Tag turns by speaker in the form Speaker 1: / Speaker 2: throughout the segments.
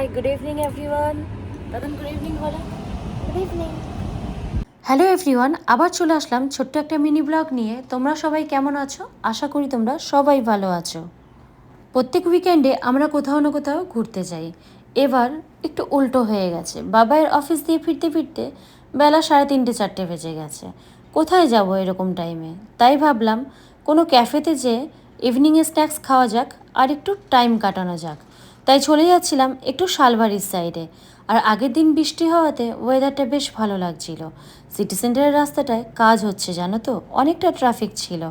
Speaker 1: Hi good evening everyone Dadan good evening বলো
Speaker 2: good evening
Speaker 3: hello everyone আবার চলে আসলাম ছোট্ট একটা মিনি ব্লগ নিয়ে। তোমরা সবাই কেমন আছো? আশা করি তোমরা সবাই ভালো আছো। প্রত্যেক উইকেন্ডে আমরা কোথাও না কোথাও ঘুরতে যাই। এবার একটু উল্টো হয়ে গেছে। বাবাইয়ের অফিস দিয়ে ফিরতে ফিরতে বেলা সাড়ে তিনটে চারটে বেজে গেছে। কোথায় যাব এরকম টাইমে তাই ভাবলাম কোনো ক্যাফেতে যে ইভিনিংয়ে স্ন্যাক্স খাওয়া যাক আর একটু টাইম কাটানো যাক। তাই চলে যাচ্ছিলাম একটু শালবাড়ির সাইডে। আর আগের দিন বৃষ্টি হওয়াতে ওয়েদারটা বেশ ভালো লাগছিল। সিটি সেন্টারের রাস্তাটায় কাজ হচ্ছে, জানো তো? অনেকটা ট্রাফিক ছিল।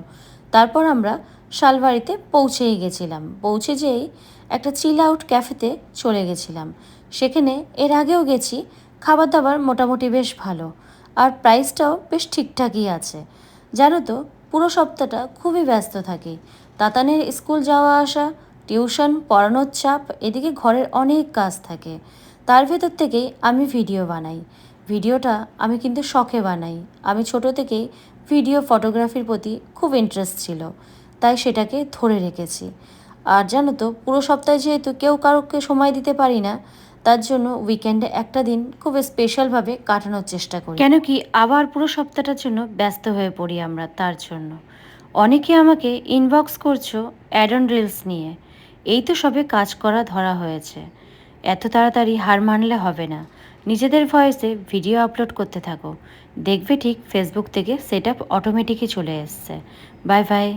Speaker 3: তারপর আমরা শালবাড়িতে পৌঁছেই গেছিলাম। পৌঁছে যেই একটা চিল আউট ক্যাফেতে চলে গেছিলাম। সেখানে এর আগেও গেছি খাবার দাবার মোটামুটি বেশ ভালো। আর প্রাইসটাও বেশ ঠিকঠাকই আছে। জানো তো, পুরো সপ্তাহটা খুবই ব্যস্ত থাকি। তাতানের স্কুল যাওয়া আসা টিউশন, পড়ানোর চাপ, এদিকে ঘরের অনেক কাজ থাকে। তার ভেতর থেকেই আমি ভিডিও বানাই। ভিডিওটা আমি কিন্তু শখে বানাই। আমি ছোট থেকেই ভিডিও ফটোগ্রাফির প্রতি খুব ইন্টারেস্ট ছিল, তাই সেটাকে ধরে রেখেছি। আর জানো তো, পুরো সপ্তাহে যেহেতু কেউ কারোকে সময় দিতে পারি না, তার জন্য উইকেন্ডে একটা দিন খুব স্পেশালভাবে কাটানোর চেষ্টা করি। কেন কি, আবার পুরো সপ্তাহটার জন্য ব্যস্ত হয়ে পড়ি আমরা, তার জন্য। অনেকে আমাকে ইনবক্স করছ অ্যাডন রিলস নিয়ে। এই তো সবে কাজ করা ধরা হয়েছে। এত তাড়াতাড়ি হার মানলে হবে না। নিজেদের ভয়েসে ভিডিও আপলোড করতে থাকো। দেখবে ঠিক ফেসবুক থেকে সেট আপ অটোমেটিকই চলে এসছে। Bye bye